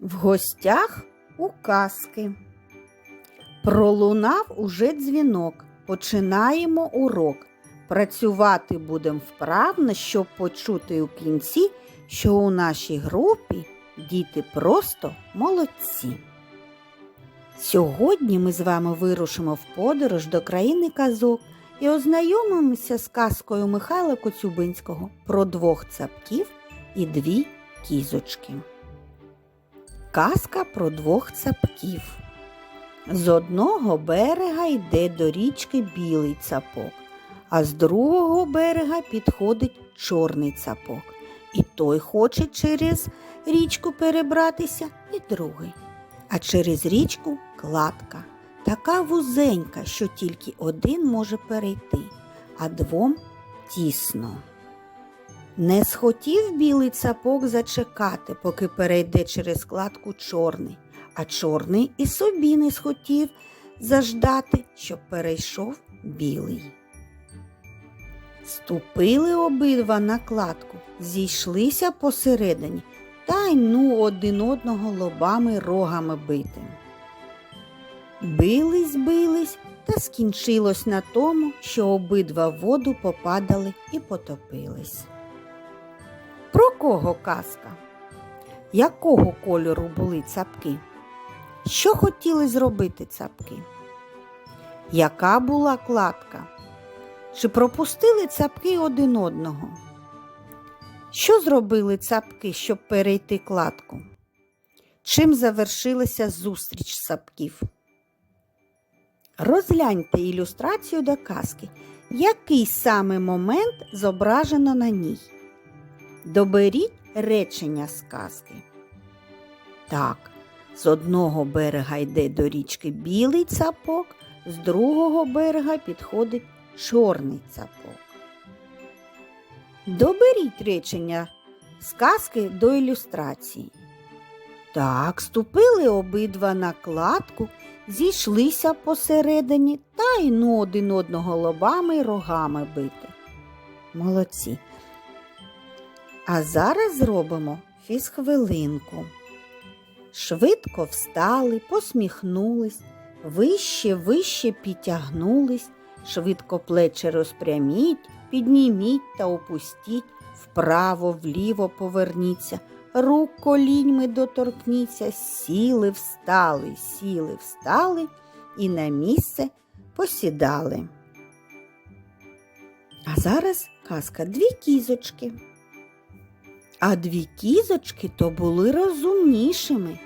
В гостях у казки. Пролунав уже дзвінок. Починаємо урок. Працювати будемо вправно, щоб почути у кінці, що у нашій групі діти просто молодці. Сьогодні ми з вами вирушимо в подорож до країни казок і ознайомимося з казкою Михайла Коцюбинського про двох цапків і дві кізочки. Казка про двох цапків. З одного берега йде до річки білий цапок, а з другого берега підходить чорний цапок. І той хоче через річку перебратися, і другий. А через річку кладка, така вузенька, що тільки один може перейти, а двом тісно. Не схотів білий цапок зачекати, поки перейде через кладку чорний, а чорний і собі не схотів заждати, щоб перейшов білий. Ступили обидва на кладку, зійшлися посередині та й ну один одного лобами рогами бити. Бились, бились, та скінчилось на тому, що обидва в воду попадали і потопились. Про кого казка? Якого кольору були цапки? Що хотіли зробити цапки? Яка була кладка? Чи пропустили цапки один одного? Що зробили цапки, щоб перейти кладку? Чим завершилася зустріч цапків? Розгляньте ілюстрацію до казки. Який саме момент зображено на ній? Доберіть речення сказки. Так, з одного берега йде до річки білий цапок, з другого берега підходить чорний цапок. Доберіть речення сказки до ілюстрації. Так, ступили обидва на кладку, зійшлися посередині та й ну один одного лобами рогами бити. Молодці. А зараз зробимо фізхвилинку. Швидко встали, посміхнулись, вище, вище підтягнулись, швидко плечі розпряміть, підніміть та опустіть, вправо, вліво поверніться, рук коліньми доторкніться, сіли, встали, сіли, встали і на місце посідали. А зараз казка дві кізочки. А дві кізочки то були розумнішими.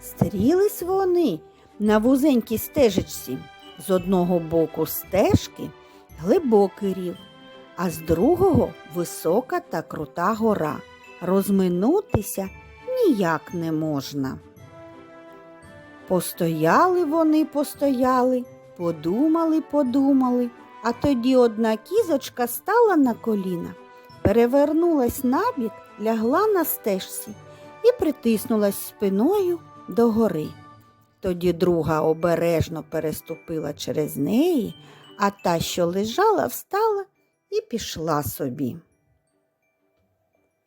Стрілись вони на вузенькій стежечці. З одного боку стежки глибокий рів, а з другого висока та крута гора. Розминутися ніяк не можна. Постояли вони, постояли, подумали, подумали, а тоді одна кізочка стала на коліна, перевернулась набік, лягла на стежці і притиснулась спиною до гори. Тоді друга обережно переступила через неї, а та, що лежала, встала і пішла собі.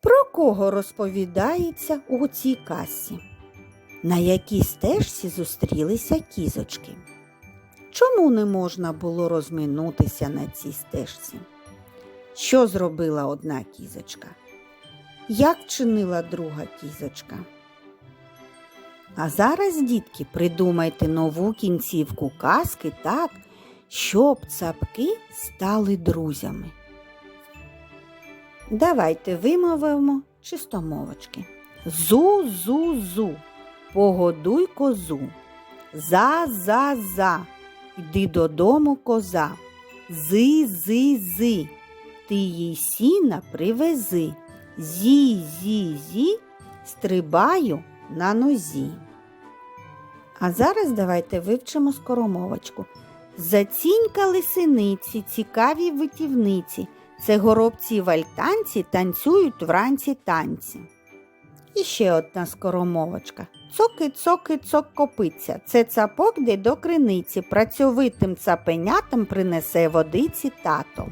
Про кого розповідається у цій касі? На якій стежці зустрілися кізочки? Чому не можна було розминутися на цій стежці? Що зробила одна кізочка? Як вчинила друга кізочка? А зараз, дітки, придумайте нову кінцівку казки так, щоб цапки стали друзями. Давайте вимовимо чистомовочки. Зу-зу-зу, погодуй козу. За-за-за, йди додому коза. Зи-зи-зи, ти їй сіна привези. Зі-зі-зі, стрибаю на нозі. А зараз давайте вивчимо скоромовочку. Зацінькали синиці, цікаві витівниці. Це горобці в альтанці танцюють вранці танці. І ще одна скоромовочка. Цоки, цоки, цок копиться. Це цапок, де до криниці. Працьовитим цапенятам принесе водиці татом.